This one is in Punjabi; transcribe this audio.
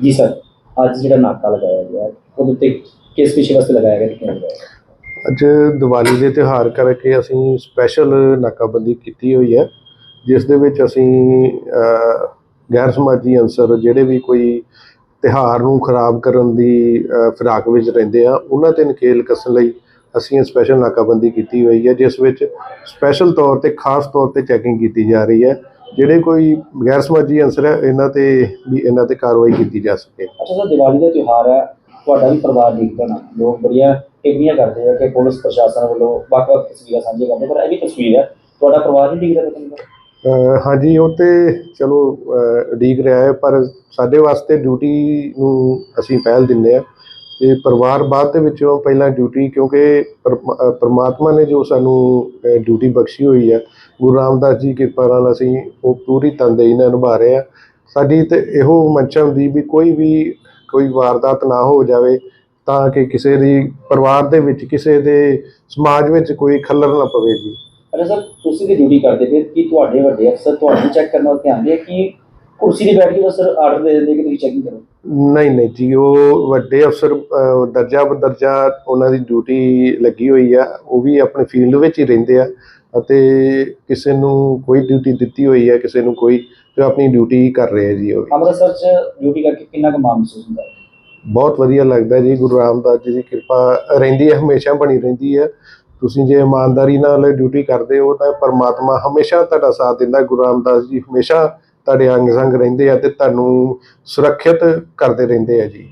ਜੀ ਸਰ ਅੱਜ ਜਿਹੜਾ ਨਾਕਾ ਲਗਾਇਆ ਗਿਆ ਉਹਦੇ ਉੱਤੇ ਕਿਸ ਵਿਸ਼ੇ ਵਾਸਤੇ ਲਗਾਇਆ ਗਿਆ ਤੇ ਕਿਉਂ ਲਗਾਇਆ ਗਿਆ? ਅੱਜ ਦੀਵਾਲੀ ਦੇ ਤਿਉਹਾਰ ਕਰਕੇ ਅਸੀਂ ਸਪੈਸ਼ਲ ਨਾਕਾਬੰਦੀ ਕੀਤੀ ਹੋਈ ਹੈ ਜਿਸ ਦੇ ਵਿੱਚ ਅਸੀਂ ਅ, ਗੈਰ ਸਮਾਜੀ ਅਨਸਰ ਜਿਹੜੇ ਵੀ ਕੋਈ ਤਿਉਹਾਰ ਨੂੰ ਖਰਾਬ ਕਰਨ ਦੀ ਅ, ਫਿਰਾਕ ਵਿੱਚ ਰਹਿੰਦੇ ਆ ਉਹਨਾਂ ਤੇ ਨਕੇਲ ਕੱਸਣ ਲਈ ਅਸੀਂ ਸਪੈਸ਼ਲ ਨਾਕਾਬੰਦੀ ਕੀਤੀ ਹੋਈ ਹੈ ਜਿਸ ਵਿੱਚ ਸਪੈਸ਼ਲ ਤੌਰ ਤੇ ਖਾਸ ਤੌਰ ਤੇ ਚੈਕਿੰਗ ਕੀਤੀ ਜਾ ਰਹੀ ਹੈ ਜਿਹੜੇ ਕੋਈ ਗੈਰ ਸਮਾਜੀ ਅਨਸਰ ਹੈ ਇਹਨਾਂ ਤੇ ਵੀ ਇਹਨਾਂ ਤੇ ਕਾਰਵਾਈ ਕੀਤੀ ਜਾ ਸਕੇ। ਅੱਛਾ ਸਰ ਦੀਵਾਲੀ ਦਾ ਤਿਉਹਾਰ ਹੈ ਤੁਹਾਡਾ ਵੀ ਪਰਿਵਾਰ ਦੇਖਦਾ ਨਾ? ਲੋਕ ਬੜੀਆਂ ਟਿੱਪਣੀਆਂ ਕਰਦੇ ਆ ਕਿ ਪੁਲਿਸ ਪ੍ਰਸ਼ਾਸਨ ਵੱਲੋਂ ਵੱਖ-ਵੱਖ ਤਸਵੀਰਾਂ ਸਾਂਝੀਆਂ ਕਰਦੇ ਪਰ ਇਹ ਵੀ ਤਸਵੀਰ ਹੈ ਤੁਹਾਡਾ ਪਰਿਵਾਰ ਨਹੀਂ ਦਿਖਦਾ ਤੁਹਾਨੂੰ ਹਾਂਜੀ ਉਹ ਤੇ ਚਲੋ ਅ, ਉਡੀਕ ਰਿਹਾ ਹੈ ਪਰ ਸਾਡੇ ਵਾਸਤੇ ਡਿਊਟੀ ਨੂੰ ਅਸੀਂ ਪਹਿਲ ਦਿੰਦੇ ਆ ਤੇ ਪਰਿਵਾਰ ਬਾਅਦ ਦੇ ਵਿੱਚੋਂ ਪਹਿਲਾਂ ਡਿਊਟੀ ਕਿਉਂਕਿ ਪ੍ਰਮਾਤਮਾ ਨੇ ਜੋ ਸਾਨੂੰ ਡਿਊਟੀ ਬਖਸ਼ੀ ਹੋਈ ਹੈ ਗੁਰੂ ਰਾਮਦਾਸ ਜੀ ਕਿਰਪਾ ਨਾਲ ਅਸੀਂ ਉਹ ਪੂਰੀ ਤਨਦੇਹੀ ਨਾਲ ਨਿਭਾ ਰਹੇ ਆ। ਸਾਡੀ ਤੇ ਇਹੋ ਮਨਸ਼ਾ ਹੁੰਦੀ ਵੀ ਕੋਈ ਵੀ, ਕੋਈ ਵਾਰਦਾਤ ਨਾ ਹੋ ਜਾਵੇ ਤਾਂ ਕਿ ਕਿਸੇ ਦੀ, ਪਰਿਵਾਰ ਦੇ ਵਿੱਚ ਕਿਸੇ ਦੇ ਸਮਾਜ ਵਿੱਚ ਕੋਈ ਖੱਲਰ ਨਾ ਪਵੇ ਜੀ। ਅੱਛਾ ਸਰ, ਤੁਸੀਂ ਦੀ ਡਿਊਟੀ ਕਰਦੇ ਫਿਰ ਕੀ ਤੁਹਾਡੇ ਵੱਡੇ ਅਫਸਰ ਤੁਹਾਨੂੰ ਚੈੱਕ ਕਰਨ ਧਿਆਨ ਦੇ ਕਿ ਕੁਰਸੀ ਤੇ ਬੈਠ ਕੇ ਬਸ ਆਰਡਰ ਦੇ ਦਿੰਦੇ ਕਿ ਤੁਸੀਂ ਚੈਕਿੰਗ ਕਰੋ? ਨਹੀਂ ਨਹੀਂ ਜੀ ਉਹ ਵੱਡੇ ਅਫਸਰ ਅਹ, ਦਰਜਾ ਬਦਰਜਾ ਉਹਨਾਂ ਦੀ ਡਿਊਟੀ ਲੱਗੀ ਹੋਈ ਆ ਉਹ ਵੀ ਆਪਣੇ ਫੀਲਡ ਵਿੱਚ ਹੀ ਰਹਿੰਦੇ ਆ ਅਤੇ ਕਿਸੇ ਨੂੰ ਕੋਈ ਡਿਊਟੀ ਦਿੱਤੀ ਹੋਈ ਹੈ ਕਿਸੇ ਨੂੰ ਕੋਈ ਤੇ ਆਪਣੀ ਡਿਊਟੀ ਕਰ ਰਹੇ ਆ ਜੀ ਉਹ ਵੀ। ਅੰਮ੍ਰਿਤਸਰ ਚ ਡਿਊਟੀ ਕਰਕੇ ਕਿੰਨਾ ਕੁ ਮਾਣ ਮਹਿਸੂਸ ਹੁੰਦਾ ਹੈ ਬਹੁਤ ਵਧੀਆ ਲੱਗਦਾ ਜੀ ਗੁਰੂ ਰਾਮਦਾਸ ਜੀ ਦੀ ਕਿਰਪਾ ਰਹਿੰਦੀ ਹੈ ਹਮੇਸ਼ਾ ਬਣੀ ਰਹਿੰਦੀ ਹੈ ਤੁਸੀਂ ਜੇ ਇਮਾਨਦਾਰੀ ਨਾਲ ਡਿਊਟੀ ਕਰਦੇ ਹੋ ਤਾਂ ਪਰਮਾਤਮਾ ਹਮੇਸ਼ਾ ਤੁਹਾਡਾ ਸਾਥ ਦਿੰਦਾ ਗੁਰੂ ਰਾਮਦਾਸ ਜੀ ਹਮੇਸ਼ਾ ਤੁਹਾਡੇ ਅੰਗ ਸੰਗ ਰਹਿੰਦੇ ਆ ਤੇ ਤੁਹਾਨੂੰ ਸੁਰੱਖਿਅਤ ਕਰਦੇ ਰਹਿੰਦੇ ਆ ਜੀ।